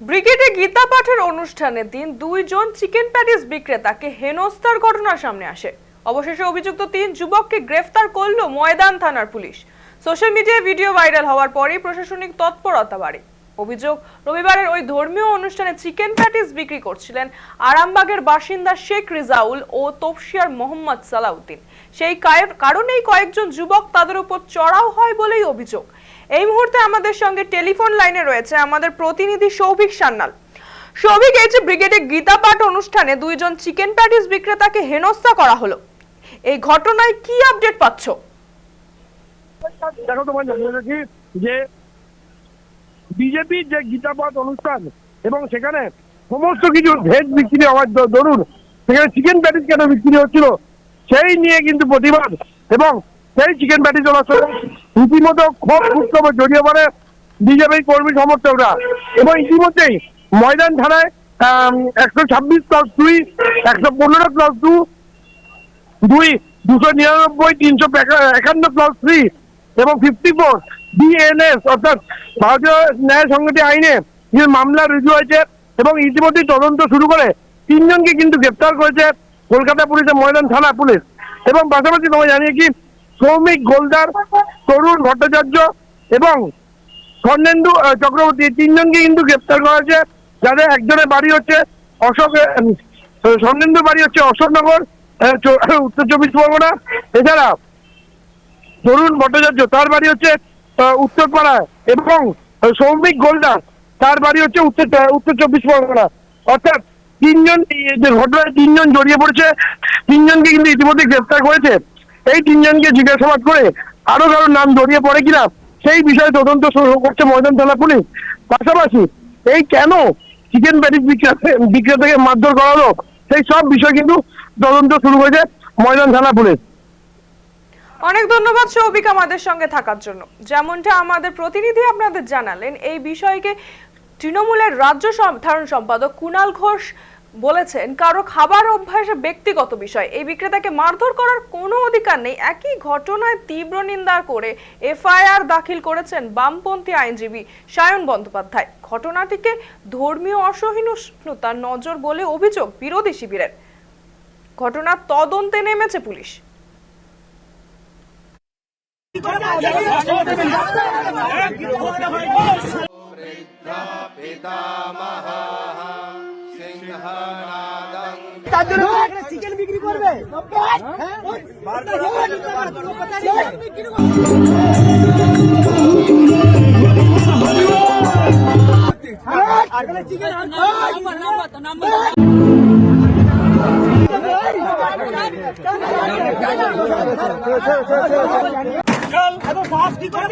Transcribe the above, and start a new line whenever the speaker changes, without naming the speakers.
ব্রিগেডে গীতা পাঠের অনুষ্ঠানের দিন দুইজন চিকেন প্যাটিস বিক্রেতাকে হেনস্থার ঘটনা সামনে আসে। অবশেষে অভিযুক্ত তিন যুবককে গ্রেফতার করল ময়দান থানার পুলিশ। সোশ্যাল মিডিয়ায় ভিডিও ভাইরাল হওয়ার পরেই প্রশাসনিক তৎপরতা বাড়ে। অভিযোগ, রবিবারের ওই ধর্মীয় অনুষ্ঠানে চিকেন প্যাটিস বিক্রি করছিলেন আরামবাগের বাসিন্দা শেখ রিজাউল ও তফসিয়ার মোহাম্মদ সালাউদ্দিন। সেই কারণেই কয়েকজন যুবক তাদের উপর চড়াও হয় বলেই অভিযোগ। এই মুহূর্তে আমাদের সঙ্গে টেলিফোন লাইনে রয়েছে আমাদের প্রতিনিধি সৌভিক সান্যাল। সৌভিক, এই যে ব্রিগেডে গীতা পাঠ অনুষ্ঠানে দুইজন চিকেন প্যাটিস বিক্রেতাকে হেনস্থা করা হলো। এই ঘটনায় কি আপডেট পাচ্ছ?
দেখো তোমার জানিয়ে যে বিজেপির যে গীতাপাঠ অনুষ্ঠান এবং সেখানে সমস্ত কিছু ভেজ বিক্রি হওয়ার দরুন, সেখানে চিকেন প্যাটিস কেন বিক্রি হচ্ছিল? সেই নিয়ে কিন্তু প্রতিবাদ এবং সেই চিকেন প্যাটিস অনুষ্ঠানে রীতিমতো ক্ষোভ বিক্ষোভে জড়িয়ে পড়ে বিজেপির কর্মী সমর্থকরা এবং ইতিমধ্যেই ময়দান থানায় একশো ছাব্বিশ প্লাস দুই একশো পনেরো প্লাস দু দুই, দুশো নিরানব্বই, তিনশো একান্ন প্লাস থ্রি এবং ফিফটি ফোর বিএনএস অর্থাৎ ভারতীয় ন্যায় সংগতি আইনে যে মামলা রুজু হয়েছে এবং ইতিমধ্যেই তদন্ত শুরু করে তিনজনকে কিন্তু গ্রেপ্তার করেছে কলকাতা পুলিশের ময়দান থানা পুলিশ। এবং পাশাপাশি তোমায় জানিয়ে কি সৌমিক গোলদার, তরুণ ভট্টাচার্য এবং স্বর্ণেন্দু চক্রবর্তী তিনজনকে কিন্তু গ্রেপ্তার করা হয়েছে। যাদের একজনের বাড়ি হচ্ছে অশোক স্বর্ণেন্দুর বাড়ি হচ্ছে অশোকনগর উত্তর চব্বিশ পরগনা। এছাড়া তরুণ ভট্টাচার্য, তার বাড়ি হচ্ছে আহ, উত্তরপাড়ায় এবং সৌমিক গোলদার। তার বাড়ি হচ্ছে উত্তর উত্তর চব্বিশ পরগনা। অর্থাৎ তিনজন ঘটনায় তিনজন জড়িয়ে পড়েছে তিনজনকে কিন্তু ইতিমধ্যে গ্রেপ্তার করেছে। এই তিনজনকে জিজ্ঞাসাবাদ করে আরও কারোর নাম জড়িয়ে পড়ে কিনা সেই বিষয়ে তদন্ত শুরু করছে ময়দান থানা পুলিশ। পাশাপাশি এই কেন চিকেন প্যাটিস বিক্রেতা বিক্রেতাকে মারধর করা হলো সেই সব বিষয় কিন্তু তদন্ত শুরু করেছে ময়দান থানা পুলিশ।
অনেক ধন্যবাদ সৌভিক আমাদের সঙ্গে থাকার জন্য। যেমনটা আমাদের প্রতিনিধি আপনাদের জানালেন, এই বিষয়কে তৃণমূলের রাজ্য সাধারণ সম্পাদক কুণাল ঘোষ বলেছেন, কারও খাবার অভ্যাসে ব্যক্তিগত বিষয়। এই বিক্রেতাকে মারধর করার কোনো অধিকার নেই। একই ঘটনায় তীব্র নিন্দা করে এফআইআর দাখিল করেছেন বামপন্থী আইনজীবী সায়ন বন্দ্যোপাধ্যায়। ঘটনাটিকে ধর্মীয় অসহিষ্ণুতার নজর বলে অভিযোগ বিরোধী শিবিরের। ঘটনার তদন্তে নেমেছে পুলিশ।
তার জন্য চিকেন বিক্রি করবে? চিকেন বিক্রি এত ফাস্ট কি করে